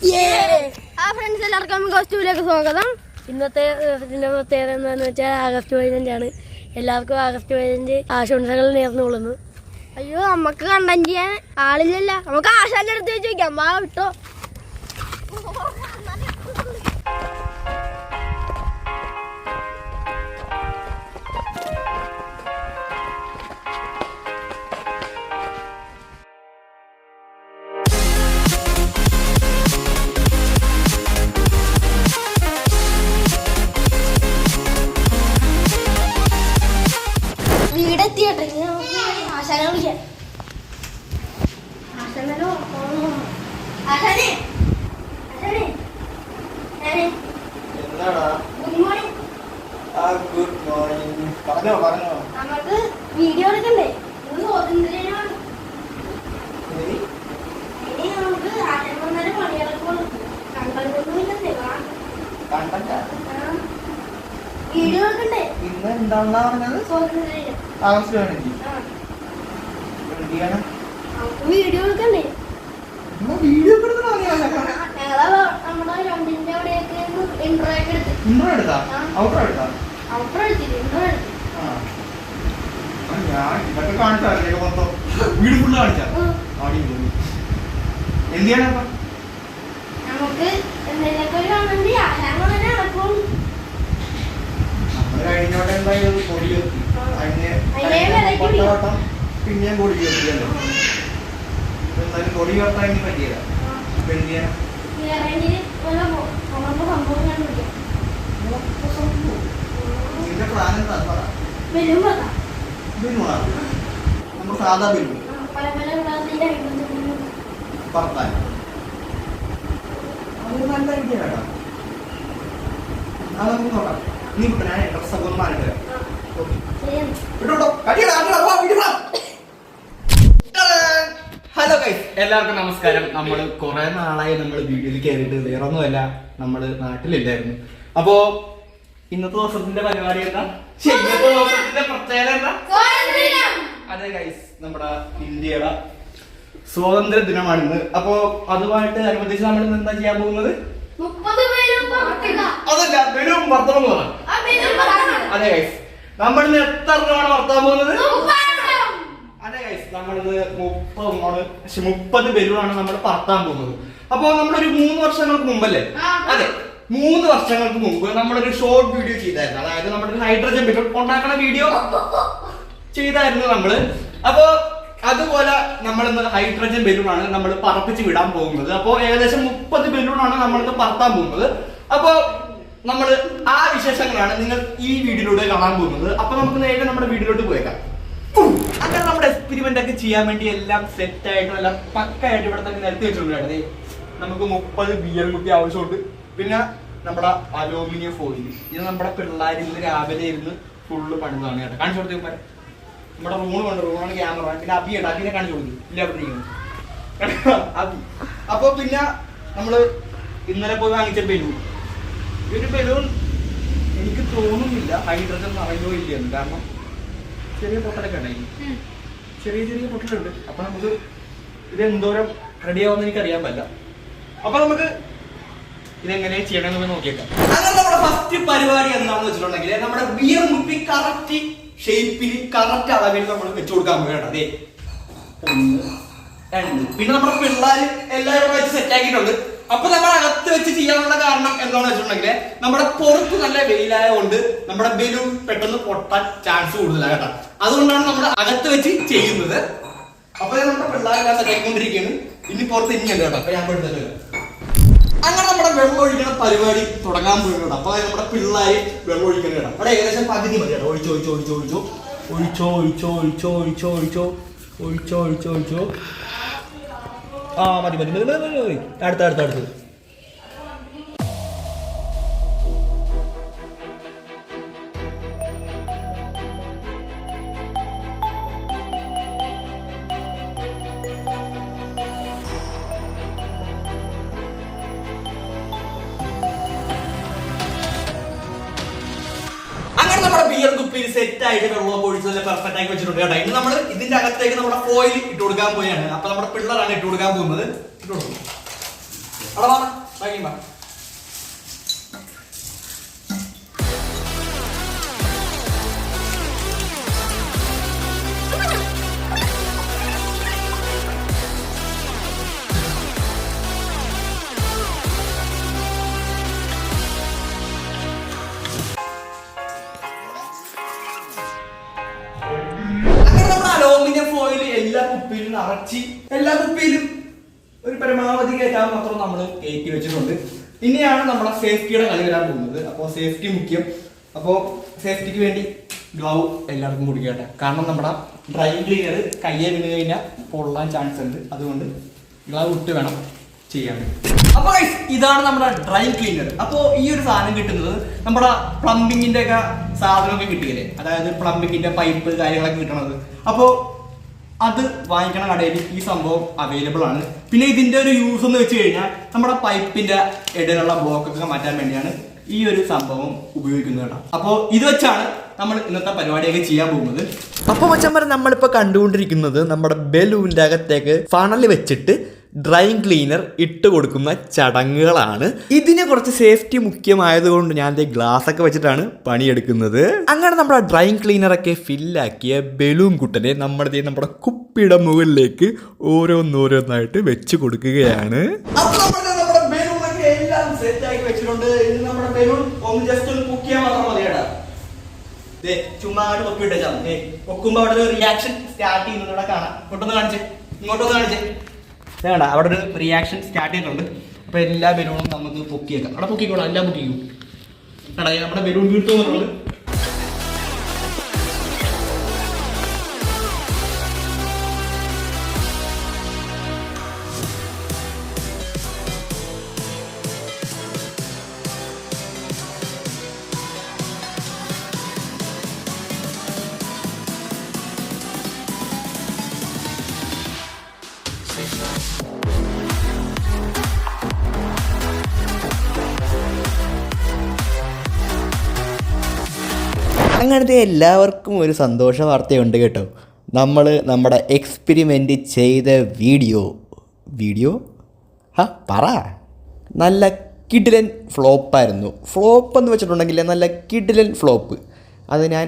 Friends എല്ലാവർക്കും കോസ്റ്റ്യൂമിലേക്ക് സ്വാഗതം. ഇന്നത്തെ ഇതിന്റെ പ്രത്യേകത എന്താണെന്ന് വെച്ചാൽ ആഗസ്റ്റ് പതിനഞ്ച് ആണ്. എല്ലാവർക്കും ആഗസ്റ്റ് പതിനഞ്ച് ആശംസകൾ നേർന്നു കൊള്ളുന്നു അയ്യോ നമുക്ക് കണ്ടന്റ് ചെയ്യാൻ ആളില്ലല്ല. നമുക്ക് ആശാന്റെ അടുത്ത് വെച്ച് വാ വിട്ടോ. വീടെത്തിയട്ടെ. ഇനി നമുക്ക് ആശാനെ വിളിക്കാം. ആശാനോ ആശാനെ. ആശാനെ. ഞാനേ ഗുഡ് മോർണിംഗ് ആ ഗുഡ് മോർണിംഗ് പറഞ്ഞോ പറഞ്ഞോ. നമുക്ക് വീഡിയോ എടുക്കണ്ടേ? സ്വാതന്ത്ര്യമാണ്. ഇനി നമുക്ക് പണികളൊക്കെ കണ്ടല്ല. വീഡിയോ എടുക്കണ്ടേ? ഇന്ന് എന്താണെന്നാ പറഞ്ഞത്? സ്വാതന്ത്ര്യം ആഗസ്റ്റ് പതിനഞ്ച് വീഡിയോ എടുക്കണ്ടേ? വീഡിയോ ഇൻട്രോ എടുത്താ. ഔട്ട്രോ എടുത്താ? ഞാൻ ഇതൊക്കെ കാണിച്ചാലേ മൊത്തം വീട് ഫുള്ള് കാണിച്ചാ? ആടി എന്ത് ചെയ്യാനപ്പാ നമുക്ക് എന്തെങ്കിലുമൊക്കെ ഒരു കമന്റ് ഞങ്ങൾ നടക്കും. നമ്മൾ കഴിഞ്ഞോട്ടെ എന്തായാലും പട്ടവട്ടം പിന്നെയും കൂടി ചോദിക്കല്ലോ എന്നാലും കൊടി വട്ടം ഇനി പറ്റിയല്ല. അപ്പൊ എന്ത് ചെയ്യാം നിന്റെ പ്ലാൻ എന്താ? പറ. ബിനുവാ നമ്മൾ സാധാ ബിനു പറത്താൻ. അത് നല്ല ഐഡിയ കേട്ടോ അത് നമുക്ക് നോക്കാം. നീ ഡ്രസ്സൊക്കെ ഒന്ന് മാറിയിട്ട് ഓക്കെ. ഹലോ ഗൈസ് എല്ലാവർക്കും നമസ്കാരം. നമ്മൾ കുറെ നാളായി നമ്മൾ വീട്ടിൽ കയറിയിട്ട് വേറെ ഒന്നുമല്ല നമ്മൾ നാട്ടിലില്ലായിരുന്നു. അപ്പോ ഇന്നത്തെ ദിവസത്തിന്റെ പരിപാടി എന്താ? ഇന്നത്തെ ദിവസത്തിന്റെ പ്രത്യേകത എന്താ? അതെ ഗൈസ് നമ്മുടെ ഇന്ത്യയുടെ സ്വാതന്ത്ര്യ ദിനമാണ് ഇന്ന്. അപ്പോ അതുമായിട്ട് അനുബന്ധിച്ച് നമ്മൾ ഇന്ന് എന്താ ചെയ്യാൻ പോകുന്നത്? അതല്ല ബലൂൺ വർത്തണം എന്ന് പറയാം അതെ ഗൈസ് നമ്മൾ ഇന്ന് എത്ര രൂപയാണ് വർത്താൻ പോകുന്നത്. അതെ ഗൈസ് നമ്മളിത് മുപ്പതാണ് പക്ഷെ മുപ്പത് പേരുമാണ് നമ്മൾ പറത്താൻ പോകുന്നത്. അപ്പൊ നമ്മളൊരു മൂന്ന് വർഷങ്ങൾക്ക് മുമ്പല്ലേ. അതെ. മൂന്ന് വർഷങ്ങൾക്ക് മുമ്പ് നമ്മളൊരു ഷോർട്ട് വീഡിയോ ചെയ്തായിരുന്നു. അതായത് നമ്മുടെ ഹൈഡ്രജൻ പെട്രോൾ ഉണ്ടാക്കണ വീഡിയോ ചെയ്തായിരുന്നു നമ്മൾ. അപ്പോ അതുപോലെ നമ്മൾ ഇന്ന് ഹൈഡ്രജൻ ബലൂണാണ് നമ്മൾ പറപ്പിച്ച് വിടാൻ പോകുന്നത്. അപ്പോ ഏകദേശം മുപ്പത് ബലൂണാണ് നമ്മളിന്ന് പറത്താൻ പോകുന്നത്. അപ്പോ നമ്മൾ ആ വിശേഷങ്ങളാണ് നിങ്ങൾ ഈ വീഡിയോയിലൂടെ കാണാൻ പോകുന്നത്. അപ്പൊ നമുക്ക് നേരെ നമ്മുടെ വീഡിയോയിലോട്ട് പോയേക്കാം. അങ്ങനെ നമ്മുടെ എക്സ്പെരിമെന്റ് ഒക്കെ ചെയ്യാൻ വേണ്ടി എല്ലാം സെറ്റ് ആയിട്ടും എല്ലാം പക്കായിട്ട് ഇവിടെ തന്നെ നിരത്തി വെച്ചിട്ടുണ്ട് ദേ, നമുക്ക് മുപ്പത് ബിയർ കുട്ടി ആവശ്യമുണ്ട്. പിന്നെ നമ്മുടെ അലൂമിനിയം ഫോയിൽ ഇത് നമ്മുടെ പിള്ളേരിൽ നിന്ന് രാവിലെ ഇരുന്ന് ഫുള്ള് പണിതാണ് കേട്ടോ. കാണിച്ചു കൊടുത്തേ നമ്മുടെ റൂണ് കൊണ്ട്? റൂണാണ് ക്യാമറ പിന്നെ അബി ഉണ്ട്. അബിനെ കാണിച്ചു കൊടുക്കും. ഇല്ല അവിടെ ഇരിക്കുന്നു. അബി. അപ്പൊ പിന്നെ നമ്മൾ ഇന്നലെ പോയി വാങ്ങിച്ച ബലൂൺ ഈ ഒരു ബലൂൺ എനിക്ക് തോന്നുന്നില്ല ഹൈഡ്രജൻ നിറയോ ഇല്ലെന്ന് കാരണം ചെറിയ പൊട്ടലൊക്കെ ഉണ്ടായി. ചെറിയ ചെറിയ പൊട്ടലുണ്ട്. അപ്പൊ നമുക്ക് ഇത് എന്തോരം റെഡി ആവുമെന്ന് എനിക്ക് അറിയാൻ പറ്റില്ല. അപ്പൊ നമുക്ക് ഇതെങ്ങനെ ചെയ്യണമെന്ന് നോക്കിയേക്കാം. അങ്ങനെ നമ്മുടെ ഫസ്റ്റ് പരിപാടി എന്താണെന്ന് വെച്ചിട്ടുണ്ടെങ്കിൽ നമ്മുടെ ബിയർ മുപ്പി കറക്റ്റ് ഷേപ്പിൽ കറക്റ്റ് അളവിൽ നമ്മൾ വെച്ചു കൊടുക്കാൻ വേണം അതെ ഒന്ന് രണ്ട്. പിന്നെ നമ്മുടെ പിള്ളേർ എല്ലാവരും വെച്ച് സെറ്റ് ആക്കിയിട്ടുണ്ട്. അപ്പൊ നമ്മൾ അകത്ത് വെച്ച് ചെയ്യാനുള്ള കാരണം എന്താണെന്ന് വെച്ചിട്ടുണ്ടെങ്കിൽ നമ്മുടെ പുറത്ത് നല്ല വെയിലായതുകൊണ്ട് നമ്മുടെ ബലൂൺ പെട്ടെന്ന് പൊട്ടാൻ ചാൻസ് കൂടുതലാണ് കേട്ടോ. അതുകൊണ്ടാണ് നമ്മൾ അകത്ത് വെച്ച് ചെയ്യുന്നത്. അപ്പൊ നമ്മുടെ പിള്ളേരെല്ലാം സെറ്റ് ആക്കിക്കൊണ്ടിരിക്കുകയാണ് ഇനി പുറത്ത് ഇനിയല്ല കേട്ടോ. അപ്പൊ ഞാൻ പെടുത്തല്ലോ അങ്ങനെ നമ്മുടെ വെള്ളം ഒഴിക്കണ പരിപാടി തുടങ്ങാൻ പോയിട്ടുണ്ട് അപ്പൊ നമ്മുടെ പിള്ളേര് വെള്ളം ഒഴിക്കണ കേട്ടോ. അവിടെ ഏകദേശം പകുതി മതി കേട്ടോ. ഒഴിച്ചോ ഒഴിച്ചോ ഒഴിച്ചോ ഒഴിച്ചോ ഒഴിച്ചോ ഒഴിച്ചോ ഒഴിച്ചോ ഒഴിച്ചോ ഒഴിച്ചോ ഒഴിച്ചോ ഒഴിച്ചോ. ആ മതി മതി മതി മതി മതി മതി. അടുത്ത അടുത്ത അടുത്ത്. സെറ്റ് ആയിട്ട് വെള്ളമൊക്കെ ഒഴിച്ച് നല്ല പെർഫെക്റ്റ് ആക്കി വെച്ചിട്ടുണ്ട് കേട്ടോ. ഇനി നമ്മൾ ഇതിന്റെ അകത്തേക്ക് നമ്മുടെ ഫോയിൽ ഇട്ട് കൊടുക്കാൻ പോയാണ് അപ്പൊ നമ്മുടെ പിള്ളേരാണ് ഇട്ട് കൊടുക്കാൻ പോകുന്നത്. ഇട്ട് കൊടുക്കും. അവിടെ വാ നിറച്ച് എല്ലാ കുപ്പിയിലും ഒരു പരമാവധി കയറ്റാൻ മാത്രം നമ്മൾ കയറ്റി വെച്ചിട്ടുണ്ട്. ഇനിയാണ് നമ്മുടെ സേഫ്റ്റിയുടെ കളി വരാൻ പോകുന്നത്. അപ്പോൾ സേഫ്റ്റി മുഖ്യം. അപ്പോൾ സേഫ്റ്റിക്ക് വേണ്ടി ഗ്ലൗ എല്ലാവർക്കും കുടിക്കട്ടെ കാരണം നമ്മുടെ ഡ്രൈ ക്ലീനർ കയ്യെ വീണ് കഴിഞ്ഞാൽ പൊള്ളാൻ ചാൻസ് ഉണ്ട്. അതുകൊണ്ട് ഗ്ലൗ ഇട്ട് വേണം ചെയ്യാൻ. അപ്പൊ ഇതാണ് നമ്മുടെ ഡ്രൈ ക്ലീനർ അപ്പോൾ ഈ ഒരു സാധനം കിട്ടുന്നത് നമ്മുടെ പ്ലംബിങ്ങിന്റെ ഒക്കെ സാധനമൊക്കെ കിട്ടിയില്ലേ? അതായത് പ്ലംബിങ്ങിന്റെ പൈപ്പ് കാര്യങ്ങളൊക്കെ കിട്ടണത്. അപ്പോൾ അത് വാങ്ങിക്കണ കടയിൽ ഈ സംഭവം അവൈലബിൾ ആണ്. പിന്നെ ഇതിന്റെ ഒരു യൂസ് എന്ന് വെച്ച് കഴിഞ്ഞാൽ നമ്മുടെ പൈപ്പിന്റെ ഇടയിലുള്ള ബ്ലോക്കൊക്കെ മാറ്റാൻ വേണ്ടിയാണ് ഈ ഒരു സംഭവം ഉപയോഗിക്കുന്നത് കേട്ടോ. അപ്പോൾ ഇത് വെച്ചാണ് നമ്മൾ ഇന്നത്തെ പരിപാടിയൊക്കെ ചെയ്യാൻ പോകുന്നത്. അപ്പൊ മച്ചന്മാരെ നമ്മളിപ്പോ കണ്ടുകൊണ്ടിരിക്കുന്നത് നമ്മുടെ ബലൂന്റെ അകത്തേക്ക് ഫണൽ വെച്ചിട്ട് ഡ്രൈ ക്ലീനർ ഇട്ട് കൊടുക്കുന്ന ചടങ്ങുകളാണ്. ഇതിനെ കുറച്ച് സേഫ്റ്റി മുഖ്യമായതുകൊണ്ട് ഞാൻ ദേ ഗ്ലാസ് ഒക്കെ വെച്ചിട്ടാണ് പണിയെടുക്കുന്നത്. അങ്ങനെ നമ്മുടെ ഡ്രൈ ക്ലീനർ ഒക്കെ ഫില്ലാക്കിയ ബലൂൺ കുട്ടനെ നമ്മുടെ നമ്മുടെ കുപ്പിയുടെ മുകളിലേക്ക് ഓരോന്നോരോന്നായിട്ട് വെച്ച് കൊടുക്കുകയാണ്. ചുമ്മാട് പൊക്കി ഇട്ടേച്ചാ ദേ പൊക്കുമ്പോ അവിടെ റിയാക്ഷൻ സ്റ്റാർട്ട് ചെയ്യുന്നത് ഇവിടെ കാണാം. ഇങ്ങോട്ടൊന്ന് കാണിച്ചേ. ഇങ്ങോട്ടൊന്ന് കാണിച്ചേ. വേണ്ട അവിടെ ഒരു റിയാക്ഷൻ സ്റ്റാർട്ട് ചെയ്തിട്ടുണ്ട്. അപ്പോൾ എല്ലാ ബലൂണും നമുക്ക് പൊക്കിയേക്കാം. അവിടെ പൊക്കിക്കോളാം എല്ലാം പൊക്കിക്കും? വേണ്ട നമ്മുടെ ബലൂൺ വീട്ടു അങ്ങനത്തെ എല്ലാവർക്കും ഒരു സന്തോഷ വാർത്തയുണ്ട് കേട്ടോ. നമ്മൾ നമ്മുടെ എക്സ്പെരിമെന്റ് ചെയ്ത വീഡിയോ വീഡിയോ ഹാ പറ. നല്ല കിഡിലൻ ഫ്ലോപ്പായിരുന്നു ഫ്ലോപ്പ് എന്ന് വെച്ചിട്ടുണ്ടെങ്കിൽ നല്ല കിഡിലൻ ഫ്ലോപ്പ് അത് ഞാൻ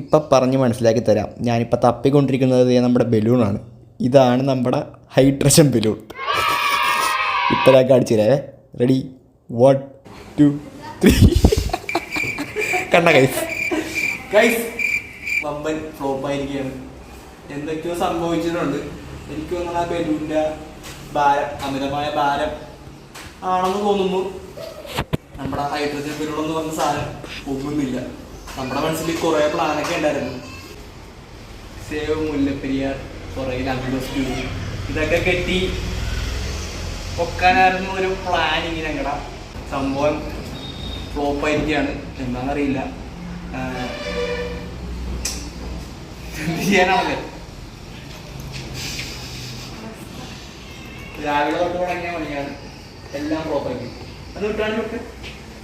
ഇപ്പം പറഞ്ഞ് മനസ്സിലാക്കി തരാം. ഞാനിപ്പോൾ തപ്പിക്കൊണ്ടിരിക്കുന്നത് നമ്മുടെ ബലൂണാണ് ഇതാണ് നമ്മുടെ ഹൈഡ്രജൻ ബലൂൺ. ഇപ്പോഴാ കാണിച്ചു തരാവേ റെഡി വൺ ടു ത്രീ കണ്ട കൈസ് കൈസ് വമ്പൻ ഫ്ലോപ്പ് ആയിരിക്കുകയാണ്. എന്തൊക്കെയോ സംഭവിച്ചിട്ടുണ്ട്. എനിക്ക് തോന്നുന്നു ആ ബലൂണിന്റെ ഭാരം അമിതമായ ഭാരം ആണെന്ന് തോന്നുന്നു. നമ്മുടെ ഹൈഡ്രജൻ ബലൂൺ എന്ന് പറഞ്ഞ സാധനം ഒന്നുമില്ല നമ്മുടെ മനസ്സിൽ കുറേ പ്ലാനൊക്കെ ഉണ്ടായിരുന്നു. സേവ് മുല്ലപ്പെരിയാർ. പുറകിൽ അമിലോസ് ഇതൊക്കെ കെട്ടി പൊക്കാനായിരുന്നു ഒരു പ്ലാനിങ് ഞങ്ങളുടെ സംഭവം ഫ്ലോപ്പ് ആയിരിക്കുകയാണ് എന്താണെന്നറിയില്ല. എന്ത് രാവിലെ തൊട്ട് തുടങ്ങിയ പണിയാണ്. എല്ലാം ആക്കി. അത് വിട്ടാണ് വിട്ട്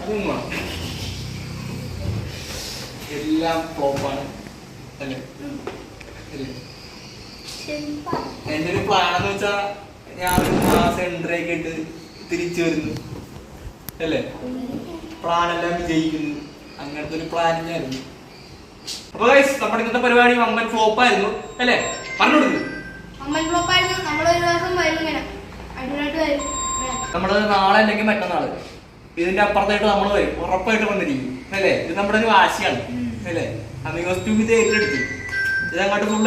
അത് ഉമ്മ. എല്ലാം ഫ്ലോപ്പാണ് അല്ലേ? അല്ലേ? എന്റെ ഒരു പ്ലാൻ എന്ന് വെച്ചാ ഞാൻ ഒരു മാസം എൻട്രി ഒക്കെ ഇട്ട് തിരിച്ചു വരുന്നു. അല്ലേ? പ്ലാനെല്ലാം വിജയിക്കുന്നു. അങ്ങനത്തെ ഒരു ആയിരുന്നു അപ്പൊ നമ്മുടെ ഇന്നത്തെ പരിപാടി അമ്മൻ ഫ്ലോപ്പ് ആയിരുന്നു. അല്ലേ? പറഞ്ഞു കൊടുക്കുന്നു അമ്മൻ ഫ്ലോപ്പായിരുന്നു നമ്മളൊരു ദിവസം വരും ഇങ്ങനെ. നമ്മൾ നാളെ അല്ലെങ്കിൽ മറ്റന്നാൾ. ഇതിന്റെ അപ്പുറത്തായിട്ട് നമ്മൾ വരും ഉറപ്പായിട്ട് വന്നിരിക്കും. അല്ലേ? ഇത് നമ്മുടെ ഒരു വാശിയാണ്. അല്ലേ? അമിഗോസ് ടു ഇത് ഏറ്റെടുത്തു. ഇത് അങ്ങോട്ട് ഫുൾ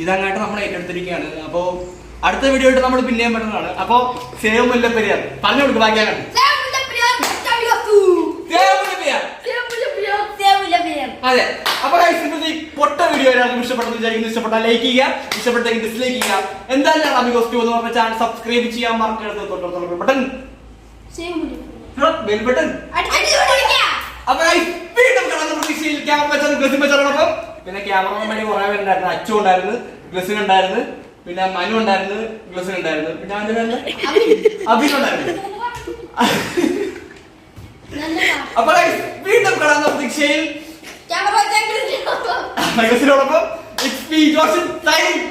ഇതങ്ങോട്ട് നമ്മൾ ഏറ്റെടുത്തിരിക്കുകയാണ്. അപ്പോ അടുത്ത വീഡിയോ ആയിട്ട് നമ്മൾ പിന്നെയും പറ്റുന്നതാണ് അപ്പോ സേവ് മുല്ലപ്പെരിയാർ. പറഞ്ഞു കൊടുക്കും ബാക്കിയാണ് അതെ. അപ്പൊ ഇന്നത്തെ ഈ പൊട്ട വീഡിയോ എല്ലാവർക്കും ഇഷ്ടപ്പെട്ടെന്ന് വിചാരിക്കുന്നു. ഇഷ്ടപ്പെട്ടാൽ ലൈക്ക് ചെയ്യുക. ഇഷ്ടപ്പെട്ടെങ്കിൽ ഡിസ്ലൈക്ക് ചെയ്യുക. എന്തായാലും അമിഗോസ് ഗോസ്റ്റ് എന്ന് പറഞ്ഞ ചാനൽ സബ്സ്ക്രൈബ് ചെയ്യാൻ മറക്കരുത്. തൊട്ടടുത്തുള്ള ബട്ടൺ ബെൽ ബട്ടൺ അപ്പൊ guys, വീണ്ടും കാണുന്ന പ്രതീക്ഷയിൽ ക്യാമറ വെച്ചാൽ ഗ്ലസിൻ വെച്ചോടൊപ്പം പിന്നെ ക്യാമറ വേണ്ടി കുറെ പേരുണ്ടായിരുന്നു. അച്ചു ഉണ്ടായിരുന്നു ഗ്ലസിൻ ഉണ്ടായിരുന്നു പിന്നെ മനു ഉണ്ടായിരുന്നു ഗ്ലസിൻ ഉണ്ടായിരുന്നു. പിന്നെ അഭിൻ ഉണ്ടായിരുന്നു. അപ്പൊ വീണ്ടും കാണുന്ന പ്രതീക്ഷയിൽ ക്യാമറ ഗ്ലസിനോടൊപ്പം ഇറ്റ്സ് മീ സൈനിങ്